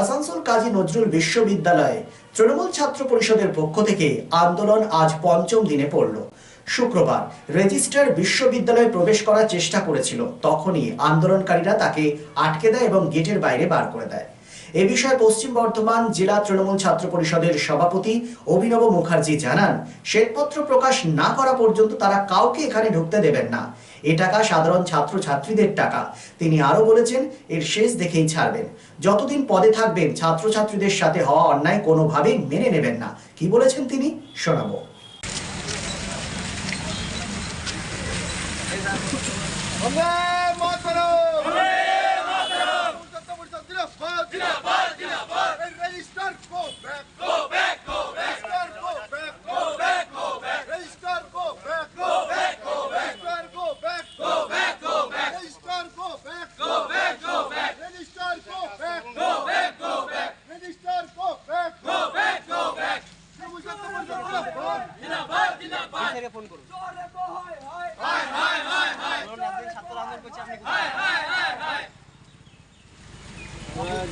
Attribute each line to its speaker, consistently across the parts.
Speaker 1: আসানসোল কাজী নজরুল বিশ্ববিদ্যালয়ে তৃণমূল ছাত্র পরিষদের পক্ষ থেকে আন্দোলন আজ পঞ্চম দিনে পড়ল। শুক্রবার রেজিস্ট্রার বিশ্ববিদ্যালয়ে প্রবেশ করার চেষ্টা করেছিল। তখনই আন্দোলনকারীরা তাকে আটকে দেয় এবং গেটের বাইরে বার করে দেয়। এ বিষয়ে পশ্চিম বর্ধমান জেলা তৃণমূল ছাত্র পরিষদের সভাপতি অভিনব মুখার্জি জানান, শ্বেতপত্র প্রকাশ না করা পর্যন্ত তারা কাউকে এখানে ঢুকতে দেবেন না। এ টাকা সাধারণ ছাত্র ছাত্রীদের টাকা। তিনি আরও বলেছেন, এর শেষ দেখেই ছাড়বেন। যতদিন পদে থাকবেন, ছাত্রছাত্রীদের সাথে হওয়া অন্যায় কোনোভাবেই মেনে নেবেন না। কি বলেছেন তিনি? শোনাবো।
Speaker 2: বন্দে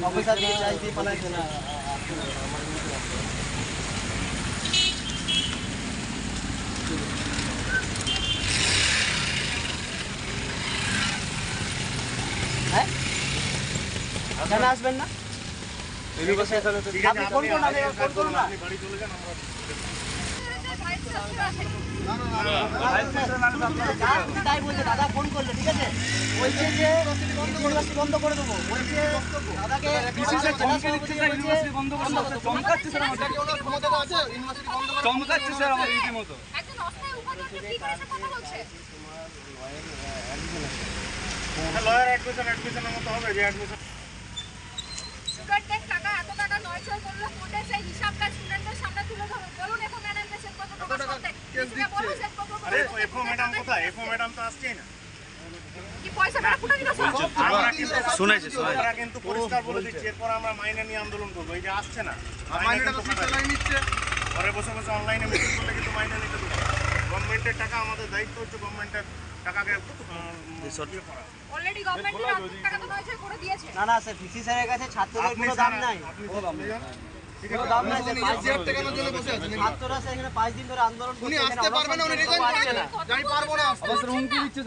Speaker 3: অফিসার দিয়ে চাই দিয়ে পালাইছে না হ্যাঁ? কেন আসবেন না? আপনি ফোন করুন আপনি ফোন করুন না? আপনি তাই বলছে দাদা ফোন করল ঠিক আছে? বলছে যে ইউনিভার্সিটি বন্ধ করে দেবো। বলছে দাদাকে বন্ধ করে দেবো চমকাচ্ছে স্যার
Speaker 4: চমকাচ্ছে স্যার আমার রীতিমতো। লয়ার অ্যাডমিশন অ্যাডমিশনের মতো হবে যে অ্যাডমিশন
Speaker 5: স্টুডেন্টদের টাকা এত টাকা নয়ছয় করল কোর্টে সেই হিসাবটা স্টুডেন্টদের সামনে তুলে ধরো। বলুন এখন ম্যাডামকে শেষ পত্র প্রকাশ করতে বলুন শেষ পত্র
Speaker 4: আরে এফও ম্যাডাম কোথায়? এফও ম্যাডাম তো আসছেই না।
Speaker 5: কি পয়সাটা কোথায় দিল
Speaker 4: আমরা কিন্তু শুনেছি? আমরা কিন্তু পরিষ্কার বলে দিচ্ছি। এরপর আমরা মাইনে নিয়ে আন্দোলন করব। এই যে আসছে না মাইনেটা তো কোথায়? নিচ্ছে। ঘরে বসে বসে অনলাইনে মিটিং করলে কিন্তু মাইনে নিতে গভর্নমেন্টের টাকা আমাদের দায়িত্ব হচ্ছে গভর্নমেন্টের টাকাকে ইয়ে
Speaker 5: অলরেডি গভর্নমেন্টের টাকা তো নয়ছয় করে দিয়েছে।
Speaker 3: না না স্যার পিসি স্যারের কাছে ছাত্রদের কোনো দাম নাই।
Speaker 4: আপনি
Speaker 3: কোনো দাম নাই স্যার পাঁচ দিন ছাত্ররা স্যার এখানে পাঁচ দিন ধরে আন্দোলন উনি আসতে পারবে না উনি রিজাইন
Speaker 5: আসছে না
Speaker 2: আমি পারব না
Speaker 5: হুমকি দিচ্ছে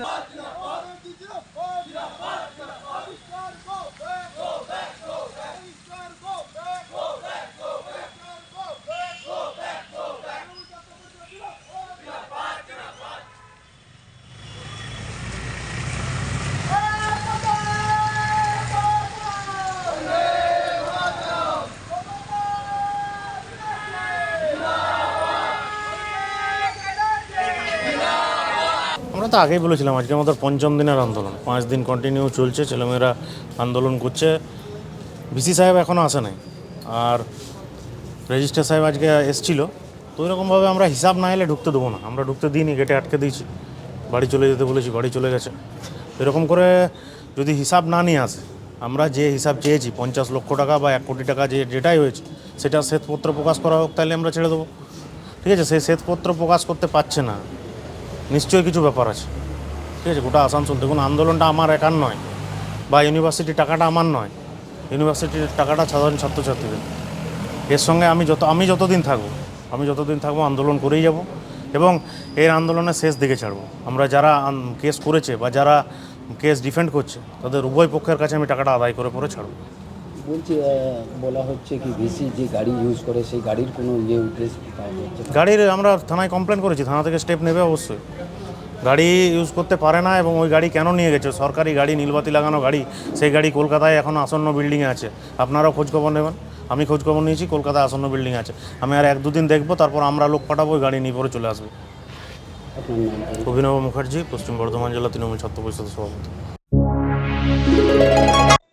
Speaker 6: আমরা তো আগেই বলেছিলাম আজকে আমাদের পঞ্চম দিনের আন্দোলন। পাঁচ দিন কন্টিনিউ চলছে, ছেলেমেয়েরা আন্দোলন করছে। ভিসি সাহেব এখনও আসে নাই। আর রেজিস্ট্রার সাহেব আজকে এসছিল। তো ওইরকমভাবে আমরা হিসাব না এলে ঢুকতে দেবো না। আমরা ঢুকতে দিইনি, গেটে আটকে দিয়েছি। বাড়ি চলে যেতে বলেছি, বাড়ি চলে গেছে। এরকম করে যদি হিসাব না নিয়ে আসে, আমরা যে হিসাব চেয়েছি, পঞ্চাশ লক্ষ টাকা বা এক কোটি টাকা যে যেটাই হয়েছে, সেটা শ্বেতপত্র প্রকাশ করা হোক, তাহলে আমরা ছেড়ে দেবো। ঠিক আছে সেই শ্বেতপত্র প্রকাশ করতে পারছে না। নিশ্চয়ই কিছু ব্যাপার আছে। ঠিক আছে, গোটা আসানসোল। দেখুন, আন্দোলনটা আমার একার নয়, বা ইউনিভার্সিটির টাকাটা আমার নয়। ইউনিভার্সিটির টাকাটা সাধারণ ছাত্রছাত্রীদের। এর সঙ্গে আমি যত, আমি যতদিন থাকব, আমি যতদিন থাকব, আন্দোলন করেই যাব এবং এর আন্দোলনের শেষ দিকে ছাড়বো। আমরা যারা কেস করেছে বা যারা কেস ডিফেন্ড করছে, তাদের উভয় পক্ষের কাছে আমি টাকাটা আদায় করে পরে ছাড়বো।
Speaker 7: বলছি বলা হচ্ছে কি ভিসি যে গাড়ি ইউজ করে সেই গাড়ির কোনো ইয়ে উদ্দেশ্য।
Speaker 6: গাড়ির আমরা থানায় কমপ্লেন করেছি থানা থেকে স্টেপ নেবে অবশ্যই। গাড়ি ইউজ করতে পারে না এবং ওই গাড়ি কেন নিয়ে গেছে? সরকারি গাড়ি নীলবাতি লাগানো গাড়ি সেই গাড়ি কলকাতায় এখন আসন্ন বিল্ডিংয়ে আছে। আপনারাও খোঁজখবর নেবেন। আমি খোঁজখবর নিয়েছি কলকাতায় আসন্ন বিল্ডিং আছে। আমি আর এক দুদিন দেখব তারপর আমরা লোক পাঠাবো ওই গাড়ি নিয়ে পরে চলে আসবে? অভিনব মুখার্জি পশ্চিম বর্ধমান জেলা তৃণমূল ছাত্র পরিষদের সভাপতি।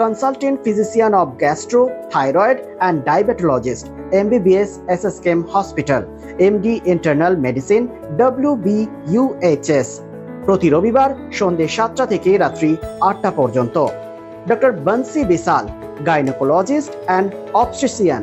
Speaker 1: consultant physician of gastro thyroid and diabetologist M B S S K M hospital M D internal medicine W B U প্রতি রবিবার সন্ধে সাতটা থেকে রাত্রি আটটা পর্যন্ত। Doctor Bansi Bishal gynaecologist and obstetrician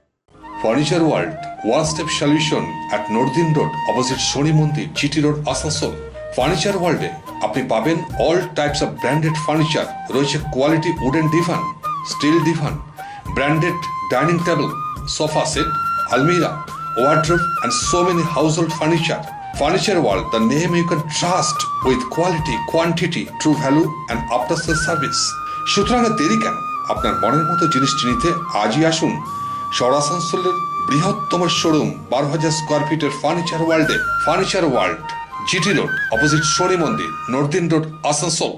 Speaker 8: Furniture world one step solution at নর্দিন road opposite Shani Mandir GT road Asansol furniture ওয়ার্ল্ডে আপনি পাবেন all types of branded furniture রয়েছে quality wooden divan steel divan branded dining table sofa set আলমিরা wardrobe and so many household furniture. Furniture World, the name you can trust with quality, quantity, true value and after sales service. সুতরাং দেরি কেন আপনার মনের মতো জিনিসটি নিতে আজই আসুন শহর আসানসোলের বৃহত্তম শোরুম বারো হাজার স্কোয়ার ফিটের ফার্নিচার ওয়ার্ল্ডে, furniture world, GT road, opposite Shani Mandir নর্দিন road, Asansol.